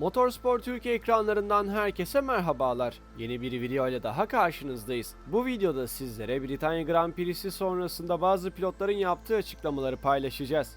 Motorsport Türkiye ekranlarından herkese merhabalar. Yeni bir video ile daha karşınızdayız. Bu videoda sizlere Britanya Grand Prix'si sonrasında bazı pilotların yaptığı açıklamaları paylaşacağız.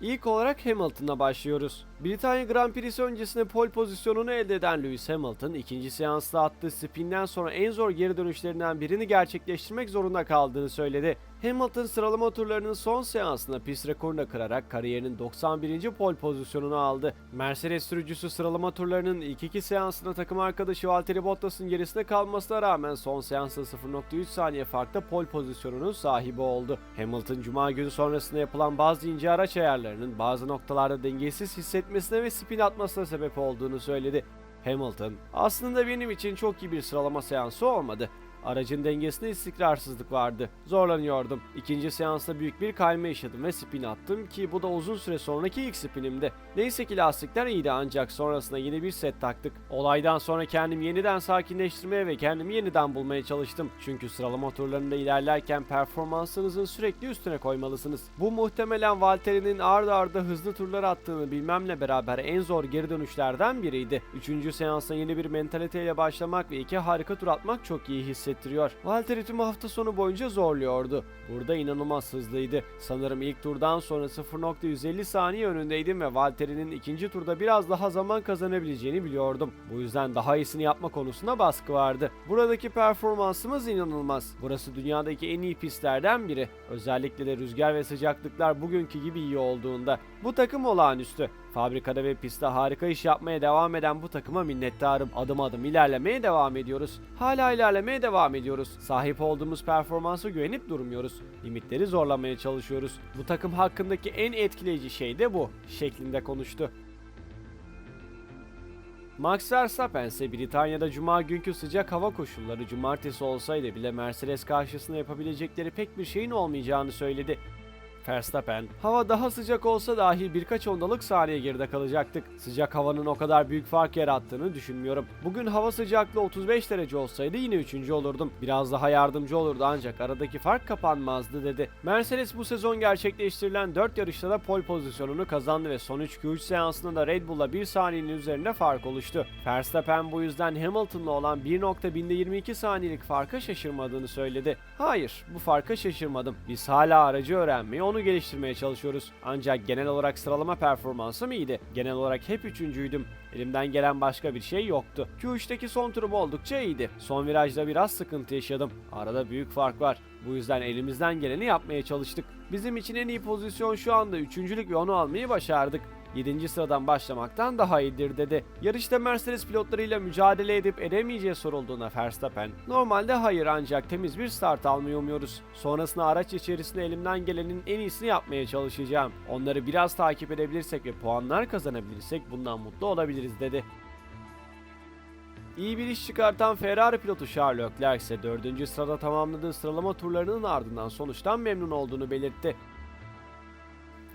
İlk olarak Hamilton'la başlıyoruz. Britanya Grand Prix'si öncesinde pole pozisyonunu elde eden Lewis Hamilton, ikinci seansta attığı spinden sonra en zor geri dönüşlerinden birini gerçekleştirmek zorunda kaldığını söyledi. Hamilton sıralama turlarının son seansında pist rekorunu kırarak kariyerinin 91. pole pozisyonunu aldı. Mercedes sürücüsü sıralama turlarının ilk iki seansında takım arkadaşı Valtteri Bottas'ın gerisinde kalmasına rağmen son seansta 0.3 saniye farkla pole pozisyonunun sahibi oldu. Hamilton cuma günü sonrasında yapılan bazı ince araç ayarlarının bazı noktalarda dengesiz hissetmesine ve spin atmasına sebep olduğunu söyledi. Hamilton, aslında benim için çok iyi bir sıralama seansı olmadı. Aracın dengesinde istikrarsızlık vardı. Zorlanıyordum. İkinci seansta büyük bir kayma yaşadım ve spin attım ki bu da uzun süre sonraki ilk spinimdi. Neyse ki lastikler iyiydi ancak sonrasında yeni bir set taktık. Olaydan sonra kendimi yeniden sakinleştirmeye ve kendimi yeniden bulmaya çalıştım. Çünkü sıralama turlarında ilerlerken performansınızın sürekli üstüne koymalısınız. Bu muhtemelen Valtteri'nin ard arda hızlı turlar attığını bilmemle beraber en zor geri dönüşlerden biriydi. Üçüncü seansa yeni bir mentaliteyle başlamak ve iki harika tur atmak çok iyi hissettiriyor. Valtteri tüm hafta sonu boyunca zorluyordu. Burada inanılmaz hızlıydı. Sanırım ilk turdan sonra 0.150 saniye önündeydim ve Valtteri'nin ikinci turda biraz daha zaman kazanabileceğini biliyordum. Bu yüzden daha iyisini yapma konusunda baskı vardı. Buradaki performansımız inanılmaz. Burası dünyadaki en iyi pistlerden biri. Özellikle de rüzgar ve sıcaklıklar bugünkü gibi iyi olduğunda. Bu takım olağanüstü. Fabrikada ve pistte harika iş yapmaya devam eden bu takıma minnettarım. Adım adım ilerlemeye devam ediyoruz. Hala ilerlemeye devam ediyoruz. Sahip olduğumuz performansa güvenip durmuyoruz. Limitleri zorlamaya çalışıyoruz. Bu takım hakkındaki en etkileyici şey de bu şeklinde konuştu. Max Verstappen ise Britanya'da cuma günkü sıcak hava koşulları cumartesi olsaydı bile Mercedes karşısında yapabilecekleri pek bir şeyin olmayacağını söyledi. Verstappen, hava daha sıcak olsa dahi birkaç ondalık saniye geride kalacaktık. Sıcak havanın o kadar büyük fark yarattığını düşünmüyorum. Bugün hava sıcaklığı 35 derece olsaydı yine 3. olurdum. Biraz daha yardımcı olurdu ancak aradaki fark kapanmazdı dedi. Mercedes bu sezon gerçekleştirilen 4 yarışta da pole pozisyonunu kazandı ve son 3 Q3 seansında da Red Bull'la 1 saniyenin üzerinde fark oluştu. Verstappen bu yüzden Hamilton'la olan 1.1022 saniyelik farka şaşırmadığını söyledi. Hayır, bu farka şaşırmadım. Biz hala aracı öğrenmeyi, onu geliştirmeye çalışıyoruz. Ancak genel olarak sıralama performansım iyiydi. Genel olarak hep üçüncüydüm. Elimden gelen başka bir şey yoktu. Q3'teki son turum oldukça iyiydi. Son virajda biraz sıkıntı yaşadım. Arada büyük fark var. Bu yüzden elimizden geleni yapmaya çalıştık. Bizim için en iyi pozisyon şu anda üçüncülük ve onu almayı başardık. 7. sıradan başlamaktan daha iyidir dedi. Yarışta Mercedes pilotlarıyla mücadele edip edemeyeceği sorulduğuna Verstappen, normalde hayır ancak temiz bir start almayı umuyoruz. Sonrasında araç içerisinde elimden gelenin en iyisini yapmaya çalışacağım. Onları biraz takip edebilirsek ve puanlar kazanabilirsek bundan mutlu olabiliriz dedi. İyi bir iş çıkartan Ferrari pilotu Charles Leclerc ise 4. sırada tamamladığı sıralama turlarının ardından sonuçtan memnun olduğunu belirtti.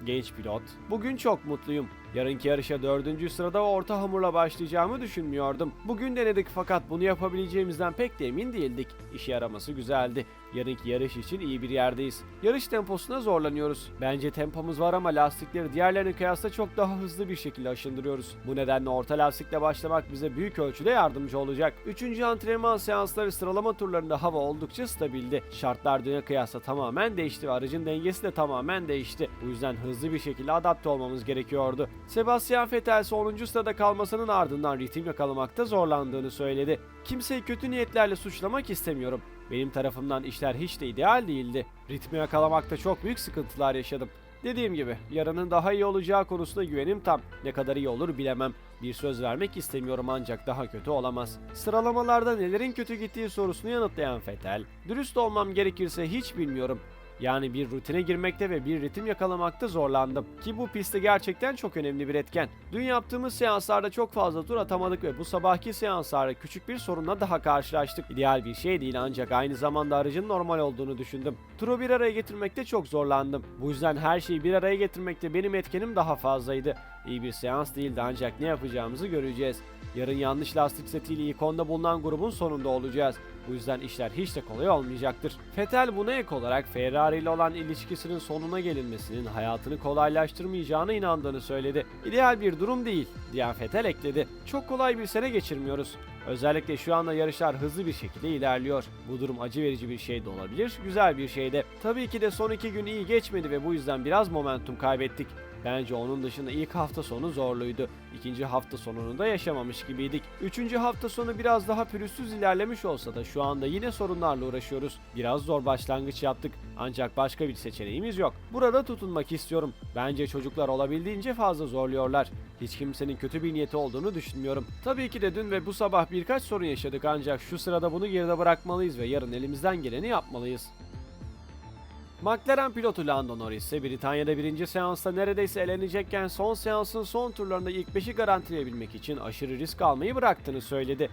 Genç pilot, bugün çok mutluyum. Yarınki yarışa dördüncü sırada orta hamurla başlayacağımı düşünmüyordum. Bugün denedik fakat bunu yapabileceğimizden pek de emin değildik. İşe yaraması güzeldi. Yarınki yarış için iyi bir yerdeyiz. Yarış temposuna zorlanıyoruz. Bence tempomuz var ama lastikleri diğerlerine kıyasla çok daha hızlı bir şekilde aşındırıyoruz. Bu nedenle orta lastikle başlamak bize büyük ölçüde yardımcı olacak. Üçüncü antrenman seansları sıralama turlarında hava oldukça stabildi. Şartlar düne kıyasla tamamen değişti ve aracın dengesi de tamamen değişti. Bu yüzden hızlı bir şekilde adapte olmamız gerekiyordu. Sebastian Vettel 10. sırada kalmasının ardından ritim yakalamakta zorlandığını söyledi. Kimseyi kötü niyetlerle suçlamak istemiyorum. Benim tarafımdan işler hiç de ideal değildi. Ritmi yakalamakta çok büyük sıkıntılar yaşadım. Dediğim gibi yarının daha iyi olacağı konusunda güvenim tam. Ne kadar iyi olur bilemem. Bir söz vermek istemiyorum ancak daha kötü olamaz. Sıralamalarda nelerin kötü gittiği sorusunu yanıtlayan Vettel, dürüst olmam gerekirse hiç bilmiyorum. Yani bir rutine girmekte ve bir ritim yakalamakta zorlandım. Ki bu pistte gerçekten çok önemli bir etken. Dün yaptığımız seanslarda çok fazla tur atamadık ve bu sabahki seanslarda küçük bir sorunla daha karşılaştık. İdeal bir şey değil ancak aynı zamanda aracın normal olduğunu düşündüm. Turu bir araya getirmekte çok zorlandım. Bu yüzden her şeyi bir araya getirmekte benim etkenim daha fazlaydı. İyi bir seans değildi ancak ne yapacağımızı göreceğiz. Yarın yanlış lastik setiyle ilk onda bulunan grubun sonunda olacağız. Bu yüzden işler hiç de kolay olmayacaktır. Vettel buna ek olarak Ferrari ile olan ilişkisinin sonuna gelinmesinin hayatını kolaylaştırmayacağına inandığını söyledi. İdeal bir durum değil, diyen Vettel ekledi. Çok kolay bir sene geçirmiyoruz. Özellikle şu anda yarışlar hızlı bir şekilde ilerliyor. Bu durum acı verici bir şey de olabilir, güzel bir şey de. Tabii ki de son iki gün iyi geçmedi ve bu yüzden biraz momentum kaybettik. Bence onun dışında ilk hafta sonu zorluydu. İkinci hafta sonunu da yaşamamış gibiydik. Üçüncü hafta sonu biraz daha pürüzsüz ilerlemiş olsa da şu anda yine sorunlarla uğraşıyoruz. Biraz zor başlangıç yaptık ancak başka bir seçeneğimiz yok. Burada tutunmak istiyorum. Bence çocuklar olabildiğince fazla zorluyorlar. Hiç kimsenin kötü bir niyeti olduğunu düşünmüyorum. Tabii ki de dün ve bu sabah birkaç sorun yaşadık ancak şu sırada bunu geride bırakmalıyız ve yarın elimizden geleni yapmalıyız. McLaren pilotu Lando Norris ise Britanya'da birinci seansta neredeyse elenecekken son seansın son turlarında ilk 5'i garantileyebilmek için aşırı risk almayı bıraktığını söyledi.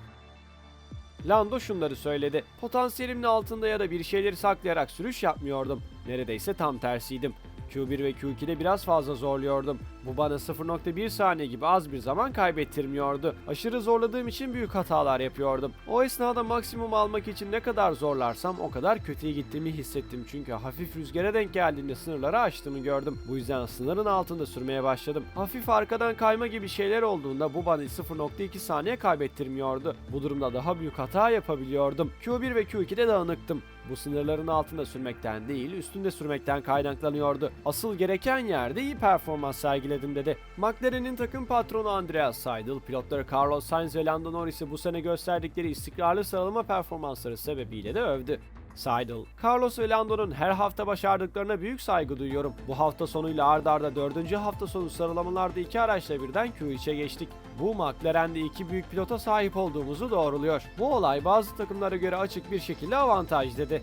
Lando şunları söyledi. Potansiyelimin altında ya da bir şeyleri saklayarak sürüş yapmıyordum. Neredeyse tam tersiydim. Q1 ve Q2'de biraz fazla zorluyordum. Bu bana 0.1 saniye gibi az bir zaman kaybettirmiyordu. Aşırı zorladığım için büyük hatalar yapıyordum. O esnada maksimum almak için ne kadar zorlarsam o kadar kötüye gittiğimi hissettim. Çünkü hafif rüzgara denk geldiğinde sınırları aştığımı gördüm. Bu yüzden sınırın altında sürmeye başladım. Hafif arkadan kayma gibi şeyler olduğunda bu bana 0.2 saniye kaybettirmiyordu. Bu durumda daha büyük hata yapabiliyordum. Q1 ve Q2'de dağınıktım. Bu sınırların altında sürmekten değil, üstünde sürmekten kaynaklanıyordu. Asıl gereken yerde iyi performans sergiledim dedi. McLaren'in takım patronu Andreas Seidel, pilotları Carlos Sainz ve Lando Norris'i bu sene gösterdikleri istikrarlı sıralama performansları sebebiyle de övdü. Seidel, Carlos ve Lando'nun her hafta başardıklarına büyük saygı duyuyorum. Bu hafta sonuyla ardarda arda 4. hafta sonu sıralamalarda iki araçla birden Q3'e geçtik. Bu McLaren'de iki büyük pilota sahip olduğumuzu doğruluyor. Bu olay bazı takımlara göre açık bir şekilde avantaj dedi.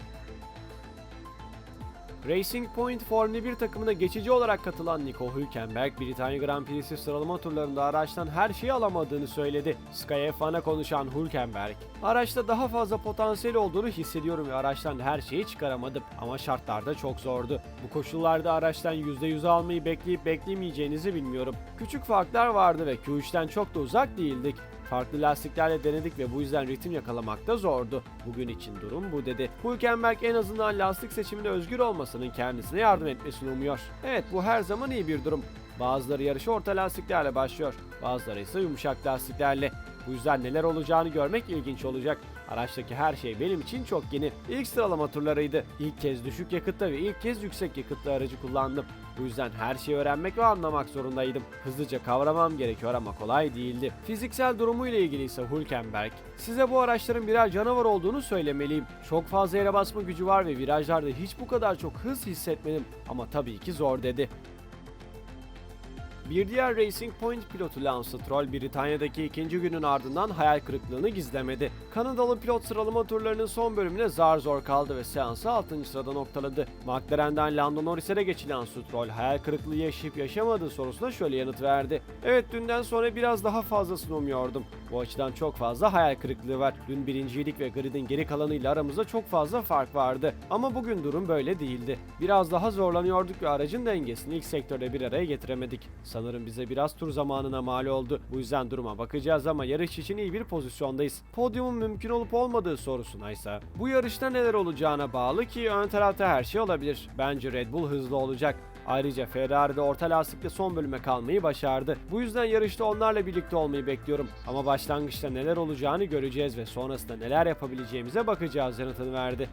Racing Point Formula 1 takımına geçici olarak katılan Nico Hülkenberg, Britanya Grand Prix'si sıralama turlarında araçtan her şeyi alamadığını söyledi. Sky F1'a konuşan Hülkenberg, araçta daha fazla potansiyel olduğunu hissediyorum ve araçtan her şeyi çıkaramadım ama şartlar da çok zordu. Bu koşullarda araçtan %100 almayı bekleyip beklemeyeceğinizi bilmiyorum. Küçük farklar vardı ve Q3'ten çok da uzak değildik. Farklı lastiklerle denedik ve bu yüzden ritim yakalamak da zordu. Bugün için durum bu dedi. Hülkenberg en azından lastik seçiminde özgür olmasının kendisine yardım etmesini umuyor. Evet bu her zaman iyi bir durum. Bazıları yarışı orta lastiklerle başlıyor. Bazıları ise yumuşak lastiklerle. Bu yüzden neler olacağını görmek ilginç olacak. Araçtaki her şey benim için çok yeni. İlk sıralama turlarıydı. İlk kez düşük yakıtta ve ilk kez yüksek yakıtlı aracı kullandım. Bu yüzden her şeyi öğrenmek ve anlamak zorundaydım. Hızlıca kavramam gerekiyor ama kolay değildi. Fiziksel durumuyla ilgili ise Hülkenberg, size bu araçların birer canavar olduğunu söylemeliyim. Çok fazla yere basma gücü var ve virajlarda hiç bu kadar çok hız hissetmedim. Ama tabii ki zor dedi. Bir diğer Racing Point pilotu Lance Stroll, Britanya'daki ikinci günün ardından hayal kırıklığını gizlemedi. Kanadalı pilot sıralama turlarının son bölümüne zar zor kaldı ve seansı 6. sırada noktaladı. McLaren'den Lando Norris'e de geçilen Stroll, hayal kırıklığı yaşayıp yaşamadığı sorusuna şöyle yanıt verdi. Evet dünden sonra biraz daha fazlasını umuyordum. Bu açıdan çok fazla hayal kırıklığı var. Dün birinciydik ve gridin geri kalanıyla aramızda çok fazla fark vardı. Ama bugün durum böyle değildi. Biraz daha zorlanıyorduk ve aracın dengesini ilk sektörde bir araya getiremedik. Sanırım bize biraz tur zamanına mal oldu. Bu yüzden duruma bakacağız ama yarış için iyi bir pozisyondayız. Podyumun mümkün olup olmadığı sorusuna ise bu yarışta neler olacağına bağlı ki ön tarafta her şey olabilir. Bence Red Bull hızlı olacak. Ayrıca Ferrari de orta lastikte son bölüme kalmayı başardı. Bu yüzden yarışta onlarla birlikte olmayı bekliyorum. Ama başlangıçta neler olacağını göreceğiz ve sonrasında neler yapabileceğimize bakacağız yanıtını verdi.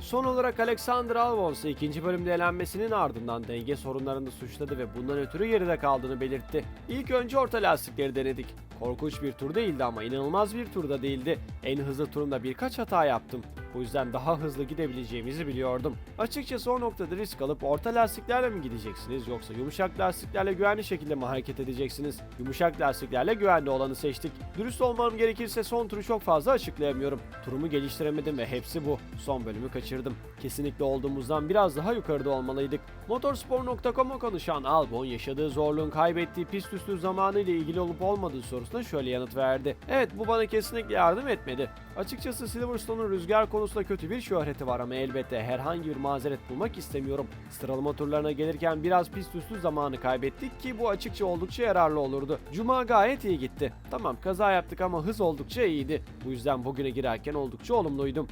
Son olarak Alexander Albon ise ikinci bölümde elenmesinin ardından denge sorunlarını suçladı ve bundan ötürü geride kaldığını belirtti. İlk önce orta lastikleri denedik. Korkunç bir tur değildi ama inanılmaz bir turda değildi. En hızlı turumda birkaç hata yaptım. Bu yüzden daha hızlı gidebileceğimizi biliyordum. Açıkçası o noktada risk alıp orta lastiklerle mi gideceksiniz yoksa yumuşak lastiklerle güvenli şekilde mi hareket edeceksiniz? Yumuşak lastiklerle güvenli olanı seçtik. Dürüst olmam gerekirse son turu çok fazla açıklayamıyorum. Turumu geliştiremedim ve hepsi bu. Son bölümü kaçırdım. Kesinlikle olduğumuzdan biraz daha yukarıda olmalıydık. Motorspor.com'a konuşan Albon yaşadığı zorluğun kaybettiği pist üstü zamanı ile ilgili olup olmadığı sorusuna şöyle yanıt verdi. Evet bu bana kesinlikle yardım etmedi. Açıkçası Silverstone'un rüzgar konusunda kötü bir şöhreti var ama elbette herhangi bir mazeret bulmak istemiyorum. Sıralama turlarına gelirken biraz pist üstü zamanı kaybettik ki bu açıkça oldukça yararlı olurdu. Cuma gayet iyi gitti. Tamam kaza yaptık ama hız oldukça iyiydi. Bu yüzden bugüne girerken oldukça olumluydum.